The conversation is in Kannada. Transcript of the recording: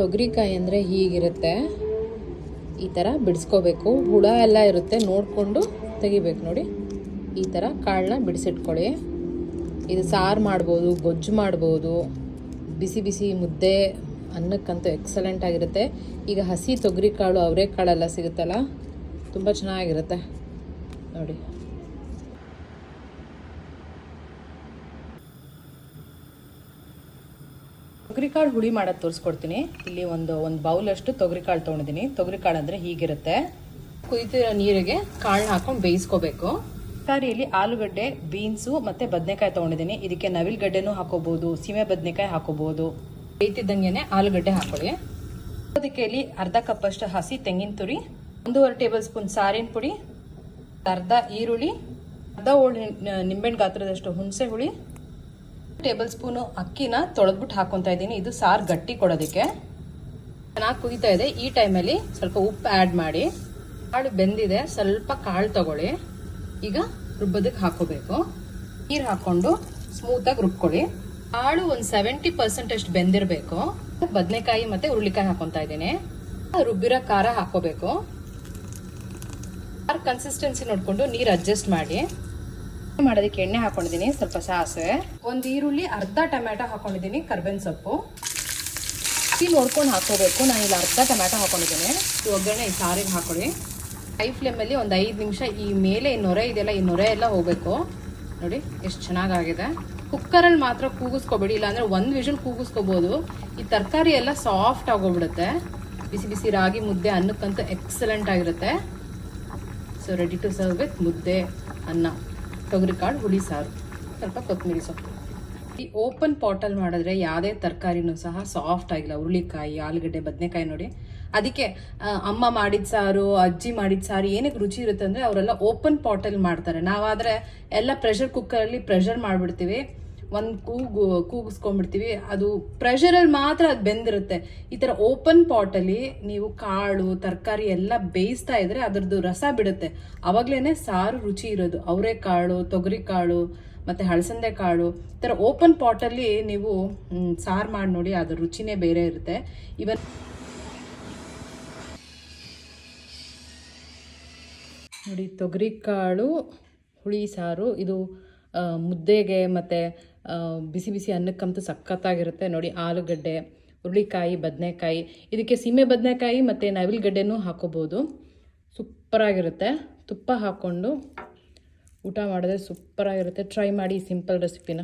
ತೊಗರಿಕಾಯಿ ಅಂದರೆ ಹೀಗಿರುತ್ತೆ. ಈ ಥರ ಬಿಡಿಸ್ಕೋಬೇಕು. ಹುಳ ಎಲ್ಲ ಇರುತ್ತೆ, ನೋಡಿಕೊಂಡು ತೆಗಿಬೇಕು ನೋಡಿ. ಈ ಥರ ಕಾಳನ್ನ ಬಿಡಿಸಿಟ್ಕೊಳ್ಳಿ. ಇದು ಸಾರು ಮಾಡ್ಬೋದು, ಗೊಜ್ಜು ಮಾಡ್ಬೋದು. ಬಿಸಿ ಬಿಸಿ ಮುದ್ದೆ, ಅನ್ನಕ್ಕಂತೂ ಎಕ್ಸಲೆಂಟ್ ಆಗಿರುತ್ತೆ. ಈಗ ಹಸಿ ತೊಗರಿಕಾಳು ಅವರೆಕಾಳೆಲ್ಲ ಸಿಗುತ್ತಲ್ಲ, ತುಂಬ ಚೆನ್ನಾಗಿರುತ್ತೆ. ನೋಡಿ. ತೊಗರಿಕಾಳು ಹುಳಿ ಮಾಡೋದು ತೋರಿಸ್ಕೊಡ್ತೀನಿ. ಇಲ್ಲಿ ಒಂದು ಒಂದು ಬೌಲಷ್ಟು ತೊಗರಿಕಾಳು ತೊಗೊಂಡಿದ್ದೀನಿ ತೊಗರಿಕಾಳು ಅಂದರೆ ಹೀಗಿರುತ್ತೆ. ಕುದಿತಿರೋ ನೀರಿಗೆ ಕಾಳನ್ನ ಹಾಕೊಂಡು ಬೇಯಿಸ್ಕೋಬೇಕು. ತರಕಾರಿಯಲ್ಲಿ ಆಲೂಗಡ್ಡೆ, ಬೀನ್ಸು ಮತ್ತು ಬದನೆಕಾಯಿ ತೊಗೊಂಡಿದ್ದೀನಿ ಇದಕ್ಕೆ ನವಿಲುಗಡ್ಡೆನೂ ಹಾಕೋಬೋದು, ಸೀಮೆ ಬದನೆಕಾಯಿ ಹಾಕೋಬೋದು. ಬೇಯ್ತಿದ್ದಂಗೆ ಆಲೂಗಡ್ಡೆ ಹಾಕೊಳ್ಳಿ. ಅದಕ್ಕೆ ಇಲ್ಲಿ ಅರ್ಧ ಕಪ್ಪಷ್ಟು ಹಸಿ ತೆಂಗಿನ ತುರಿ, ಒಂದೂವರೆ ಟೇಬಲ್ ಸ್ಪೂನ್ ಸಾರಿನ ಪುಡಿ, ಅರ್ಧ ಈರುಳ್ಳಿ, ಅರ್ಧ ಹೋಳು ನಿಂಬೆಣ್ಣು ಗಾತ್ರದಷ್ಟು ಹುಣಸೆ ಹುಳಿ ಟೇಬಲ್ ಸ್ಪೂನು ಅಕ್ಕಿನ ತೊಳೆದ್ಬಿಟ್ಟು ಹಾಕೊತಾ ಇದ್ದೀನಿ. ಇದು ಸಾರು ಗಟ್ಟಿ ಕೊಡೋದಕ್ಕೆ. ಚೆನ್ನಾಗಿ ಕುಯ್ತಾ ಇದೆ. ಈ ಟೈಮಲ್ಲಿ ಸ್ವಲ್ಪ ಉಪ್ಪು ಆ್ಯಡ್ ಮಾಡಿ. ಕಾಳು ಬೆಂದಿದೆ. ಸ್ವಲ್ಪ ಕಾಳು ತಗೊಳ್ಳಿ. ಈಗ ರುಬ್ಬೋದಕ್ಕೆ ಹಾಕೋಬೇಕು. ನೀರು ಹಾಕ್ಕೊಂಡು ಸ್ಮೂತಾಗಿ ರುಬ್ಕೊಳ್ಳಿ. ಕಾಳು ಒಂದು ಸೆವೆಂಟಿ ಪರ್ಸೆಂಟ್ ಅಷ್ಟು ಬೆಂದಿರಬೇಕು. ಬದನೆಕಾಯಿ ಮತ್ತು ಹುರುಳಿಕಾಯಿ ಹಾಕೊತಾ ಇದ್ದೀನಿ. ರುಬ್ಬಿರೋ ಖಾರ ಹಾಕೋಬೇಕು. ಖಾರ ಕನ್ಸಿಸ್ಟೆನ್ಸಿ ನೋಡಿಕೊಂಡು ನೀರು ಅಡ್ಜಸ್ಟ್ ಮಾಡಿ. ಮಾಡೋದಕ್ಕೆ ಎಣ್ಣೆ ಹಾಕೊಂಡಿದ್ದೀನಿ, ಸ್ವಲ್ಪ ಸಾಸಿವೆ. ಒಂದು ಈರುಳ್ಳಿ, ಅರ್ಧ ಟೊಮ್ಯಾಟೊ ಹಾಕೊಂಡಿದ್ದೀನಿ, ಕರ್ಬೇವಿನ ಸೊಪ್ಪು. ಈ ನೋಡ್ಕೊಂಡು ಹಾಕೋಬೇಕು ನಾನು ಇಲ್ಲಿ ಅರ್ಧ ಟೊಮ್ಯಾಟೊ ಹಾಕೊಂಡಿದ್ದೀನಿ. ಒಗ್ಗರಣೆ ಈ ಸಾರಿಗೆ ಹಾಕೊಳ್ಳಿ. ಹೈ ಫ್ಲೇಮಲ್ಲಿ ಒಂದು ಐದು ನಿಮಿಷ ಈ ಮೇಲೆ ಈ ನೊರೆ ಇದೆಯಲ್ಲ, ಈ ನೊರೆ ಎಲ್ಲ ಹೋಗಬೇಕು. ನೋಡಿ, ಎಷ್ಟು ಚೆನ್ನಾಗಾಗಿದೆ. ಕುಕ್ಕರಲ್ಲಿ ಮಾತ್ರ ಕೂಗಿಸ್ಕೊಬೇಡಿ, ಇಲ್ಲಾಂದರೆ ಒಂದು ವಿಷಲ್ ಕೂಗಿಸ್ಕೋಬೋದು. ಈ ತರಕಾರಿ ಎಲ್ಲ ಸಾಫ್ಟ್ ಆಗೋಗ್ಬಿಡುತ್ತೆ. ಬಿಸಿ ಬಿಸಿ ರಾಗಿ ಮುದ್ದೆ ಅನ್ನಕ್ಕಂತೂ ಎಕ್ಸಲೆಂಟ್ ಆಗಿರುತ್ತೆ. So ready to serve with mudde, anna. ತೊಗರಿಕಾಳು ಹುಳಿ, ಸಾರು. ಸ್ವಲ್ಪ ಕೊತ್ತಂಬರಿ ಸೊಪ್ಪು. ಈ ಓಪನ್ ಪಾಟಲ್ಲಿ ಮಾಡಿದ್ರೆ ಯಾವುದೇ ತರಕಾರಿನೂ ಸಹ ಸಾಫ್ಟ್ ಆಗಿಲ್ಲ. ಹುರುಳಿಕಾಯಿ, ಆಲೂಗಡ್ಡೆ, ಬದನೆಕಾಯಿ ನೋಡಿ. ಅದಕ್ಕೆ ಅಮ್ಮ ಮಾಡಿದ ಸಾರು, ಅಜ್ಜಿ ಮಾಡಿದ ಸಾರು ಏನಕ್ಕೆ ರುಚಿ ಇರುತ್ತೆ ಅಂದರೆ ಅವರೆಲ್ಲ ಓಪನ್ ಪಾಟಲ್ಲಿ ಮಾಡ್ತಾರೆ. ನಾವಾದರೆ ಎಲ್ಲ ಪ್ರೆಷರ್ ಕುಕ್ಕರಲ್ಲಿ ಪ್ರೆಷರ್ ಮಾಡಿಬಿಡ್ತೀವಿ. ಒಂದು ಕೂಗು, ಕೂಗಿಸ್ಕೊಂಡ್ಬಿಡ್ತೀವಿ. ಅದು ಪ್ರೆಷರಲ್ಲಿ ಮಾತ್ರ ಅದು ಬೆಂದಿರುತ್ತೆ. ಈ ಥರ ಓಪನ್ ಪಾಟಲ್ಲಿ ನೀವು ಕಾಳು, ತರಕಾರಿ ಎಲ್ಲ ಬೇಯಿಸ್ತಾ ಇದ್ರೆ ಅದರದ್ದು ರಸ ಬಿಡುತ್ತೆ. ಆವಾಗಲೇ ಸಾರು ರುಚಿ ಇರೋದು. ಅವರೆಕಾಳು ತೊಗರಿಕಾಳು ಮತ್ತು ಹಳಸಂದೆ ಕಾಳು. ಈ ಥರ ಓಪನ್ ಪಾಟಲ್ಲಿ ನೀವು ಸಾರು ಮಾಡಿ ನೋಡಿ, ಅದ್ರ ರುಚಿನೇ ಬೇರೆ ಇರುತ್ತೆ. ಇವನ್ ನೋಡಿ, ತೊಗರಿ ಕಾಳು, ಹುಳಿ ಸಾರು, ಇದು ಮುದ್ದೆಗೆ ಮತ್ತು ಬಿಸಿ ಬಿಸಿ ಅನ್ನಕ್ಕಂತೂ ಸಖತ್ತಾಗಿರುತ್ತೆ. ನೋಡಿ, ಆಲೂಗಡ್ಡೆ, ಹುರುಳಿಕಾಯಿ, ಬದನೆಕಾಯಿ. ಇದಕ್ಕೆ ಸೀಮೆ ಬದನೆಕಾಯಿ ಮತ್ತು ನವಿಲುಗಡ್ಡೆನೂ ಹಾಕೋಬೋದು. ಸೂಪರಾಗಿರುತ್ತೆ. ತುಪ್ಪ ಹಾಕ್ಕೊಂಡು ಊಟ ಮಾಡಿದ್ರೆ ಸೂಪರಾಗಿರುತ್ತೆ. ಟ್ರೈ ಮಾಡಿ ಸಿಂಪಲ್ ರೆಸಿಪಿನ.